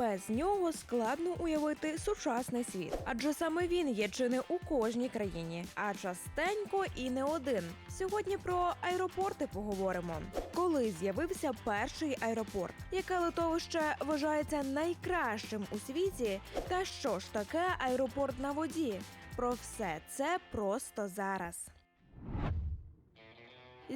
Без нього складно уявити сучасний світ, адже саме він є чи не у кожній країні, а частенько і не один. Сьогодні про аеропорти поговоримо. Коли з'явився перший аеропорт, яке литовище вважається найкращим у світі, та що ж таке аеропорт на воді? Про все це просто зараз.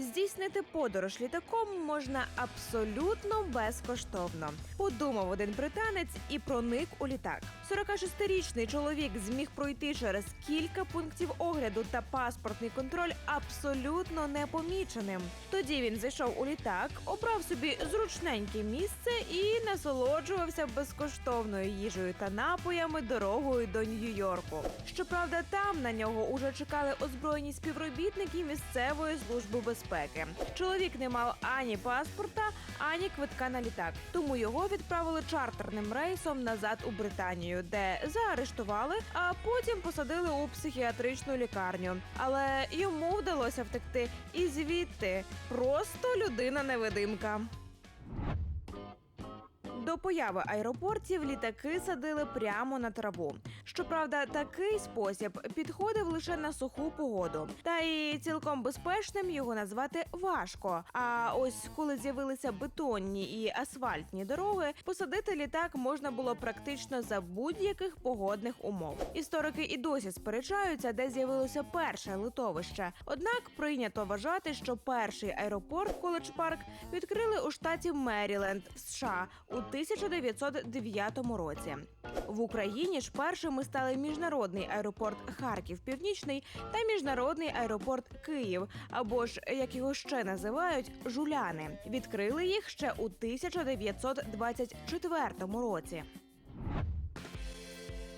Здійснити подорож літаком можна абсолютно безкоштовно. Подумав один британець і проник у літак. 46-річний чоловік зміг пройти через кілька пунктів огляду та паспортний контроль абсолютно непоміченим. Тоді він зайшов у літак, обрав собі зручненьке місце і насолоджувався безкоштовною їжею та напоями дорогою до Нью-Йорку. Щоправда, там на нього уже чекали озброєні співробітники місцевої служби безпеки. Чоловік не мав ані паспорта, ані квитка на літак, тому його відправили чартерним рейсом назад у Британію, де заарештували, а потім посадили у психіатричну лікарню. Але йому вдалося втекти і звідти просто людина-невидимка. Появи аеропортів літаки садили прямо на траву. Щоправда, такий спосіб підходив лише на суху погоду, та і цілком безпечним його назвати важко. А ось коли з'явилися бетонні і асфальтні дороги, посадити літак можна було практично за будь-яких погодних умов. Історики і досі сперечаються, де з'явилося перше литовище. Однак прийнято вважати, що перший аеропорт Коледж Парк відкрили у штаті Меріленд, США у 1909 році. В Україні ж першими стали міжнародний аеропорт Харків Північний та міжнародний аеропорт Київ, або ж як його ще називають жуляни. Відкрили їх ще у 1924 році.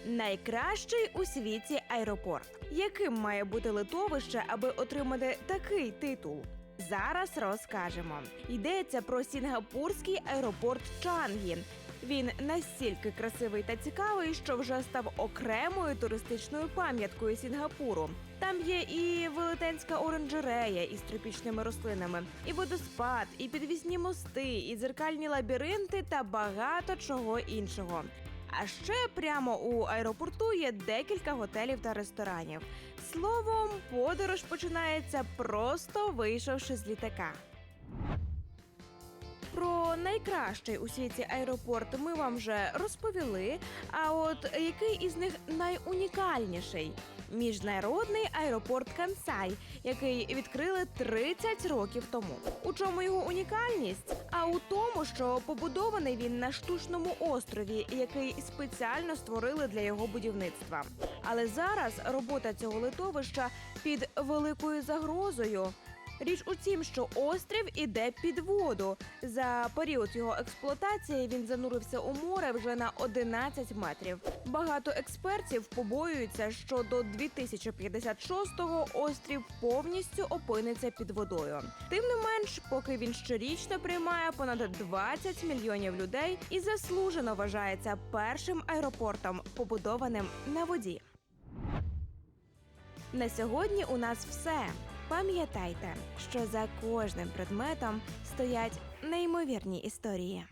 Найкращий у світі аеропорт. Яким має бути литовище, аби отримати такий титул? Зараз розкажемо. Йдеться про сінгапурський аеропорт Чангі. Він настільки красивий та цікавий, що вже став окремою туристичною пам'яткою Сінгапуру. Там є і велетенська оранжерея із тропічними рослинами, і водоспад, і підвісні мости, і дзеркальні лабіринти та багато чого іншого. А ще прямо у аеропорту є декілька готелів та ресторанів. Словом, подорож починається просто вийшовши з літака. Про найкращий у світі аеропорт ми вам вже розповіли. А от який із них найунікальніший? Міжнародний аеропорт Кансай, який відкрили 30 років тому. У чому його унікальність? У тому, що побудований він на штучному острові, який спеціально створили для його будівництва. Але зараз робота цього литовища під великою загрозою. Річ у тім, що острів іде під воду. За період його експлуатації він занурився у море вже на 11 метрів. Багато експертів побоюються, що до 2056-го острів повністю опиниться під водою. Тим не менш, поки він щорічно приймає понад 20 мільйонів людей і заслужено вважається першим аеропортом, побудованим на воді. На сьогодні у нас все. Пам'ятайте, що за кожним предметом стоять неймовірні історії.